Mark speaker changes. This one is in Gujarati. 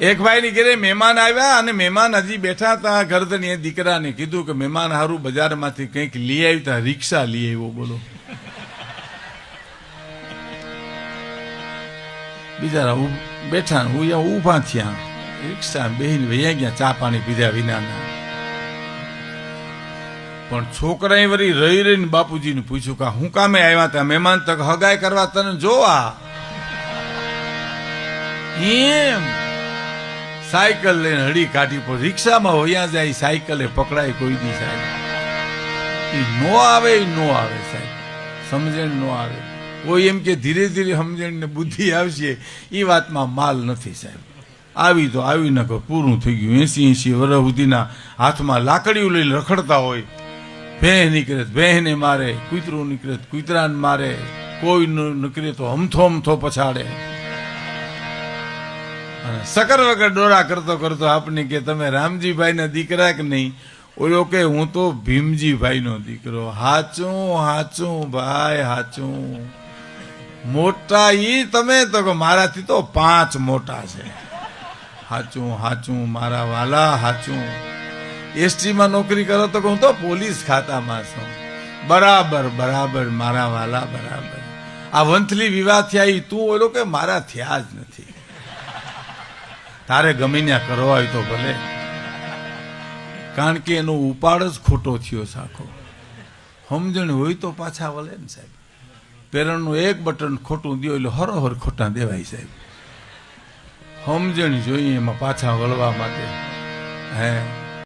Speaker 1: એક ભાઈની ઘરે મહેમાન આવ્યા અને મહેમાન હજી બેઠા હતા ગરદની દીકરાને કીધું કે, મહેમાન હારું, બજારમાંથી કંઈક લઈ આવી રિક્ષા લઈ આવ્યો, બોલો. બિચારા બેઠા, હું હું ઊભા થયા. રિક્ષા બેહીને વૈયા ગયા, ચા પાણી પીધા વિનાના. પણ છોકરાએ વળી રહી રહીને બાપુજીને પૂછ્યું કે હું કામે આવ્યા હતા મહેમાન તક હગાઈ કરવા તને જોવા? એમ. સાયકલ લઈને હડી કાઢી પડે રિક્ષામાં હોયા જાય, સાયકલે પકડાય, કોઈ દી સાહેબ. એ નો આવે એ નો આવે સાહેબ. સમજણ નો આવે. કોઈ એમ કે ધીરે ધીરે સમજણ ને બુદ્ધિ આવશે એ વાતમાં માલ નથી સાહેબ. આવી તો આવી ન પૂરું થઈ ગયું. એસી એસી વર્ષ સુધીના હાથમાં લાકડીઓ લઈને રખડતા હોય. ભેં નીકળે તો મારે, કૂતરું નીકળે કૂતરાને મારે, કોઈ નીકળે તો હમથો હમથો પછાડે. સકર વગર ડોરા કરતો કરતો આપની કે તમે રામજીભાઈ ના દીકરા કે નહીં? ઓલો કે, હું તો ભીમજીભાઈ નો દીકરો. હાચું હાચું ભાઈ, હાચું. મોટા ઈ તમે તો કે મારાથી તો પાંચ મોટા છે. હાચું હાચું મારા વાલા, હાચું. એસટીમાં નોકરી કરો તો હું તો પોલીસ ખાતામાં છું. બરાબર બરાબર, મારા વાલા, બરાબર. આ વંથલી વિવાહ થયા તું ઓલો કે, મારા થયા જ નથી. તારે ગમે ત્યાં કરવા હોય તો ભલે. કારણ કે એનો ઉપાડ જ ખોટો થયો સાખો સમજણ હોય તો પાછા વળે ને સાહેબ. પેરણનું એક બટન ખોટું દો એટલે હરોહર ખોટા દેવાય સાહેબ. સમજણ જોઈએ એમાં પાછા વળવા માટે. હે?